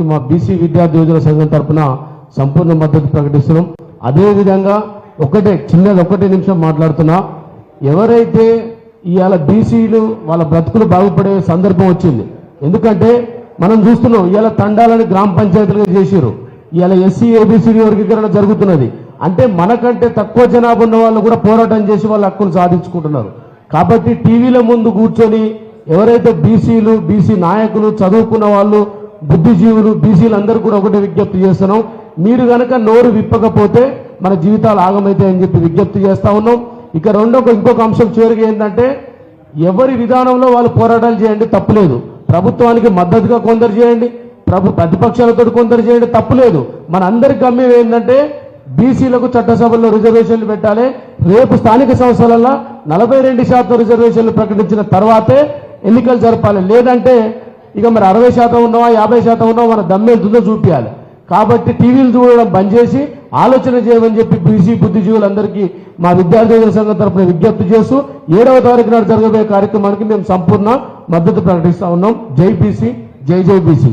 మా బీసీ విద్యార్థి యోజన సంఘం తరపున సంపూర్ణ మద్దతు ప్రకటిస్తున్నాం. అదేవిధంగా ఒకటే చిన్నది ఒకటే నిమిషం మాట్లాడుతున్నా. ఎవరైతే ఇవాళ బీసీలు వాళ్ళ బ్రతుకులు బాగుపడే సందర్భం వచ్చింది ఎందుకంటే మనం చూస్తున్నాం ఇవాళ తండాలని గ్రామ పంచాయతీలుగా చేసిరు ఇవాళ ఎస్సీ ఏబీసీ వర్గీకరణ జరుగుతున్నది. అంటే మనకంటే తక్కువ జనాభా ఉన్న వాళ్ళు కూడా పోరాటం చేసి వాళ్ళ హక్కులు సాధించుకుంటున్నారు. కాబట్టి టీవీల ముందు కూర్చొని ఎవరైతే బీసీలు బీసీ నాయకులు చదువుకున్న వాళ్ళు బుద్ధిజీవులు బీసీలు అందరూ కూడా ఒకటే విజ్ఞప్తి చేస్తున్నాం. మీరు కనుక నోరు విప్పకపోతే మన జీవితాలు ఆగమైతాయని చెప్పి విజ్ఞప్తి చేస్తా ఉన్నాం. ఇక రెండో ఇంకొక అంశం చివరికి ఏంటంటే ఎవరి విధానంలో వాళ్ళు పోరాటాలు చేయండి తప్పులేదు ప్రభుత్వానికి మద్దతుగా కొందరు చేయండి ప్రభు ప్రతిపక్షాలతో కొందరు చేయండి తప్పులేదు మన అందరి గమ్యం ఏంటంటే బీసీలకు చట్టసభల్లో రిజర్వేషన్లు పెట్టాలి. రేపు స్థానిక సంస్థలలో నలభై రెండు శాతం రిజర్వేషన్లు ప్రకటించిన తర్వాతే ఎన్నికలు జరపాలి. లేదంటే ఇక మరి అరవై శాతం ఉన్నావా యాభై శాతం ఉన్నావా మన దమ్మెళ్తుందో చూపించాలి కాబట్టి టీవీలు చూడడం బంద్ చేసి ఆలోచన చేయమని చెప్పి బీసీ బుద్ధిజీవులందరికీ మా విద్యార్థి సంఘం తరపున విజ్ఞప్తి చేస్తూ ఏడవ తారీఖు నాడు జరగబోయే కార్యక్రమానికి మేము సంపూర్ణ మద్దతు ప్రకటిస్తా ఉన్నాం. జై బీసీ జై జై బీసీ.